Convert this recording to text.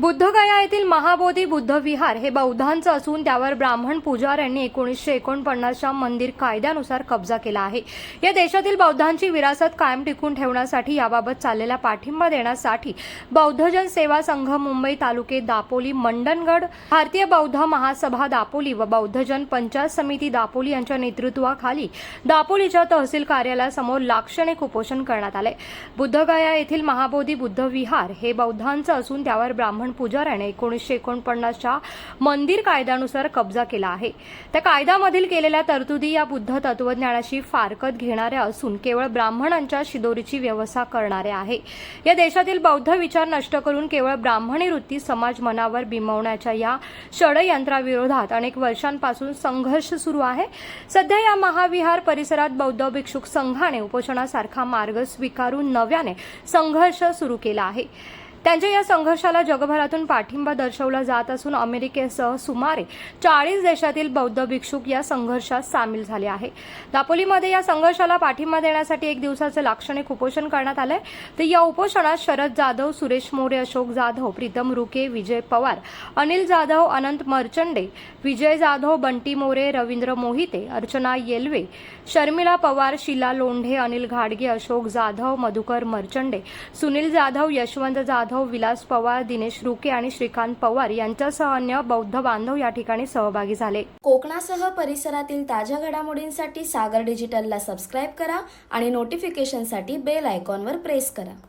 बुद्धगया येथील महाबोधी बुद्ध विहार हे बौद्धांचं असून त्यावर ब्राह्मण पुजाऱ्यांनी एकोणीसशे एकोणपन्नासच्या मंदिर कायद्यानुसार कब्जा केला आहे. या देशातील बौद्धांची विरासत कायम टिकून ठेवण्यासाठी याबाबत चाललेला पाठिंबा देण्यासाठी बौद्धजन सेवा संघ मुंबई तालुके दापोली मंडणगड भारतीय बौद्ध महासभा दापोली व बौद्धजन पंचायत समिती दापोली यांच्या नेतृत्वाखाली दापोलीच्या तहसील कार्यालयासमोर लाक्षणिक उपोषण करण्यात आले. बुद्धगया येथील महाबोधी बुद्ध विहार हे बौद्धांचं असून त्यावर ब्राह्मण पुजाऱ्याने एकोणीसशे एकोणपन्नासच्या मंदिर कायद्यानुसार कब्जा केला आहे. त्या कायद्यामधील केलेल्या तरतुदी या बुद्ध तत्वज्ञानाशी फारकत घेणाऱ्या असून केवळ ब्राह्मणांच्या शिदोरीची व्यवस्था करणाऱ्या आहे. या देशातील बौद्ध विचार नष्ट करून केवळ ब्राह्मणी वृत्ती समाज मनावर बिंबवण्याच्या या षडयंत्राविरोधात अनेक वर्षांपासून संघर्ष सुरू आहे. सध्या या महाविहार परिसरात बौद्ध भिक्षुक संघाने उपोषणासारखा मार्ग स्वीकारून नव्याने संघर्ष सुरू केला आहे. त्यांच्या या संघर्षाला जगभरातून पाठिंबा दर्शवला जात असून अमेरिकेसह सुमारे चाळीस देशातील बौद्ध भिक्षुक या संघर्षात सामील झाले आहे. दापोलीमध्ये या संघर्षाला पाठिंबा देण्यासाठी एक दिवसाचे लाक्षणिक उपोषण करण्यात आलंय. तर या उपोषणात शरद जाधव सुरेश मोरे अशोक जाधव प्रीतम रुके विजय पवार अनिल जाधव अनंत मर्चंडे विजय जाधव बंटी मोरे रवींद्र मोहिते अर्चना येलवे शर्मिला पवार शिला लोंढे अनिल घाडगे अशोक जाधव मधुकर मर्चंडे सुनील जाधव यशवंत जाधव जाधव विलास पवार दिनेश रुके आणि श्रीकांत पवार यांच्यासह अन्य बौद्ध बांधव या ठिकाणी सहभागी झाले. कोकणासह परिसरातील ताज्या घडामोडींसाठी सागर डिजिटलला सबस्क्राईब करा आणि नोटिफिकेशनसाठी बेल आयकॉनवर प्रेस करा.